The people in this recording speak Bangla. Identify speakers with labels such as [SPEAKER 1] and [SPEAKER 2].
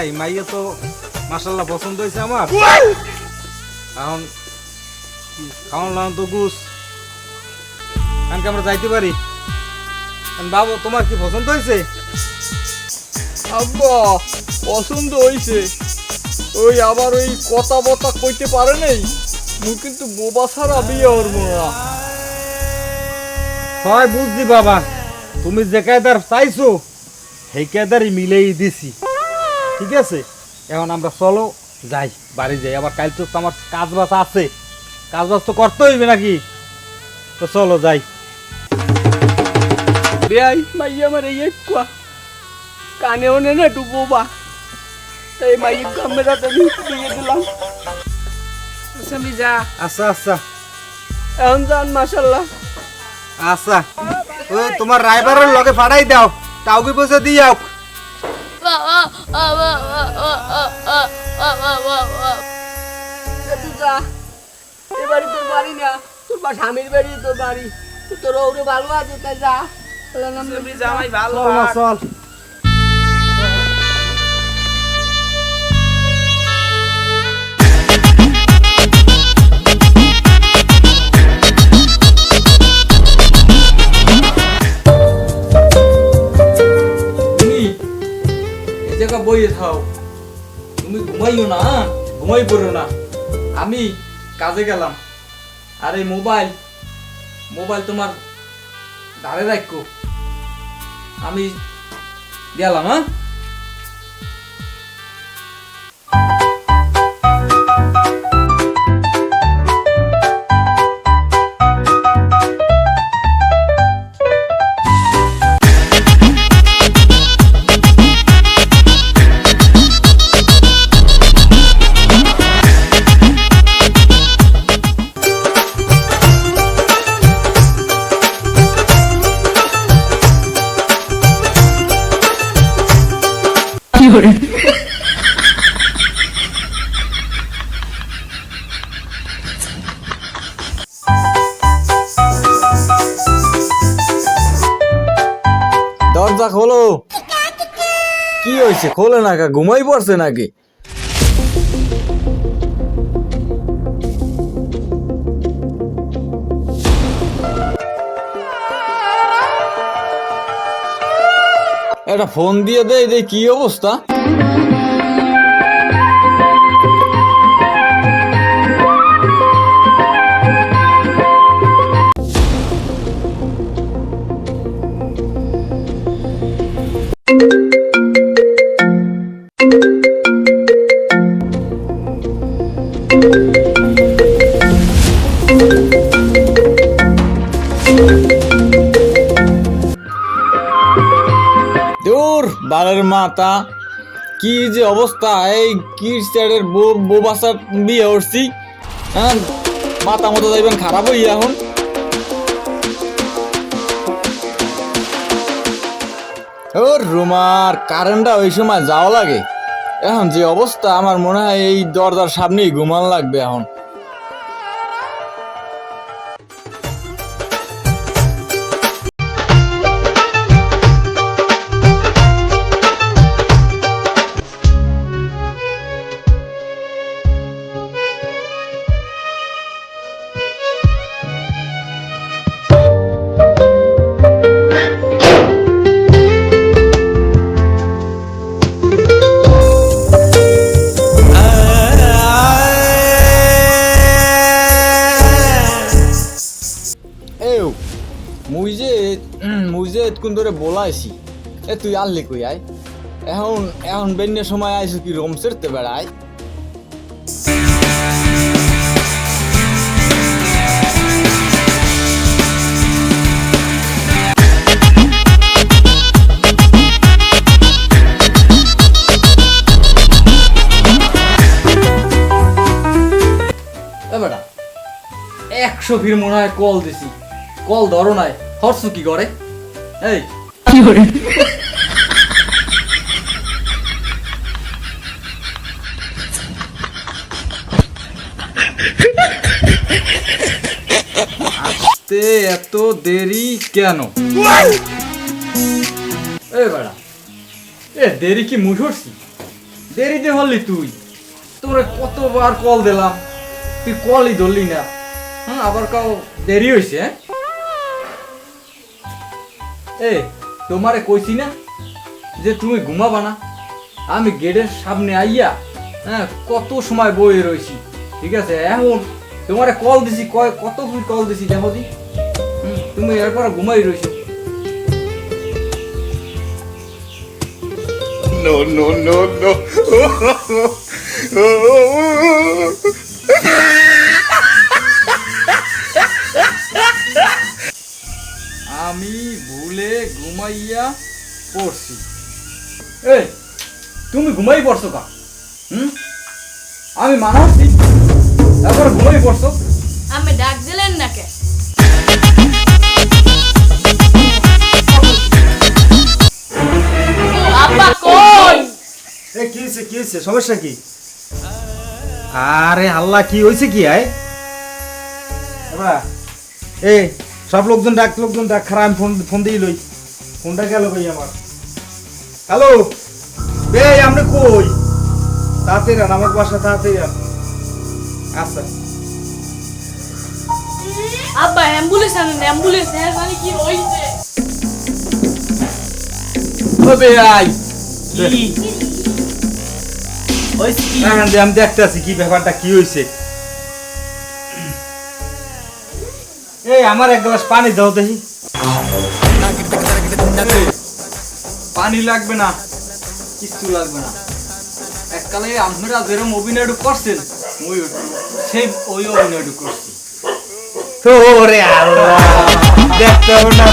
[SPEAKER 1] যাই মাইয়া তো মাসাল্লাহ পছন্দ হয়েছে আমার। এখন খাওয়ান লাগান তো গুস। কারণ আমরা যাইতে পারি? বাবু তোমার কি পছন্দ হয়েছে?
[SPEAKER 2] আব্বা পছন্দ হইছে ওই আবার ওই কথা বতা কইতে পারে নাই। মুই কিন্তু বোবা ছাড়া বিয়ে হরবো না।
[SPEAKER 1] হয় বুঝছি বাবা তুমি যে কায়দার চাইছো সেই কায়দারই মিলেই দিছি। ঠিক আছে? এখন আমরা চলো যাই বাড়ি যাই। আবার কাল তো আমার কাজ বাজ আছে। কাজ বাজ তো করতে হইবে নাকি? তো চলো যাই।
[SPEAKER 2] মাইয়া আমার এই কুয়া। কানে ওনে না একটু বোবা তাই মাইয়া ক্যামেরাটা দিয়ে দিলাম। আমি যা।
[SPEAKER 1] আচ্ছা আচ্ছা।
[SPEAKER 2] এখন যান মাসাল্লাহ
[SPEAKER 1] আচ্ছা। ওই তোমার ড্রাইভারের লগে ফাড়াই দাও। টাউকি পয়সা দিয়ে যাও
[SPEAKER 2] যা। এ বাড়ি তোর বাড়ি না তোর বা স্বামীর বাড়ি তোর বাড়ি। তোর ওরে ভালো আছে তাই যা। জামাই ভালো
[SPEAKER 1] চল।
[SPEAKER 3] জায়গা বইয়ে থাও। তুমি ঘুমাইও না হ্যাঁ? ঘুমাই পড়ো না। আমি কাজে গেলাম। আর এই মোবাইল মোবাইল তোমার ধারে রাখো। আমি গেলাম হ্যাঁ?
[SPEAKER 2] দরজা খোলো। কি হয়েছে? খোলে না কা, ঘুমাই পড়ছে নাকি? একটা ফোন দিয়ে দেয় কি অবস্থা? দূর, বালের মাতা কি যে অবস্থা, এই কি স্যারের বউ বাসার বিয়ে উঠছি হ্যাঁ মাথা মতো যাইবেন খারাপ হই এখন। ওর রুমার কারেন্টটা ওই সময় যাওয়া লাগে। এখন যে অবস্থা আমার মনে হয় এই দরজার সামনেই ঘুমান লাগবে এখন। এও মুই যে মুই যে এতক্ষণ ধরে বলাইছি এ তুই আনলি কই আয়? এখন এখন বেন্যের সময় আইসু কি রোম সেরতে বেড়ায়?
[SPEAKER 3] একশো ফির মনে হয় কল দিছি। কল ধরো নাই। হরসু কি করে? এই। আসতে এত দেরি কেন? এ বেড়া এ দেরি কি মুঠছি দেরিতে হলি তুই? তোরে কতবার কল দিলাম। তুই কলই ধরলি না। হ্যাঁ আবার কাউ দেরি হয়েছে হ্যাঁ? এ তোমারে কইছি না যে তুমি ঘুমাবা না। আমি গেটের সামনে আইয়া হ্যাঁ কত সময় বয়ে রয়েছি ঠিক আছে? এখন তোমারে কল দিছি কয় কত তুমি কল দিছি দেখো দি। তুমি এরপর ঘুমাই রয়েছো
[SPEAKER 4] No, no, no, no.
[SPEAKER 3] ভুলে ঘুমাইয়া পড়ছি। এই তুমি ঘুমাই পড়ছো কা? হুম? আমি মানা হচ্ছি তারপর ঘুমাই পড়ছো।
[SPEAKER 5] আমি ডাক দিলেন না কে? ও, আব্বা কই?
[SPEAKER 1] এ কি সমস্যা কি? আরে আল্লাহ কি হয়েছে কি আয়। এ সব লোকজন ডাক লোকজন ডাক খারাপ আমি ফোন ফোন দিয়ে লই। ফোনটা গেল কই আমার? হ্যালো? বে আমরা কই? তাড়াতাড়ি আন আমার বাসা তাড়াতাড়ি আন। আচ্ছা।
[SPEAKER 5] আব্বা অ্যাম্বুলেন্স আনেন অ্যাম্বুলেন্স হ্যাঁ জানি কি হইছে?
[SPEAKER 3] ওবে আই
[SPEAKER 1] এখন যে আমি দেখতে আছি কি ব্যাপারটা কি হয়েছে এই, আমার এক গ্লাস পানি দাও দেখি
[SPEAKER 3] পানি লাগবে না, কিচ্ছু লাগবে না এককালে আমরা যেরকম অভিনয়টু করছেন, ওই সেই ওই অভিনয়টু করছি
[SPEAKER 1] ওরে আল্লাহ, দেখতে না।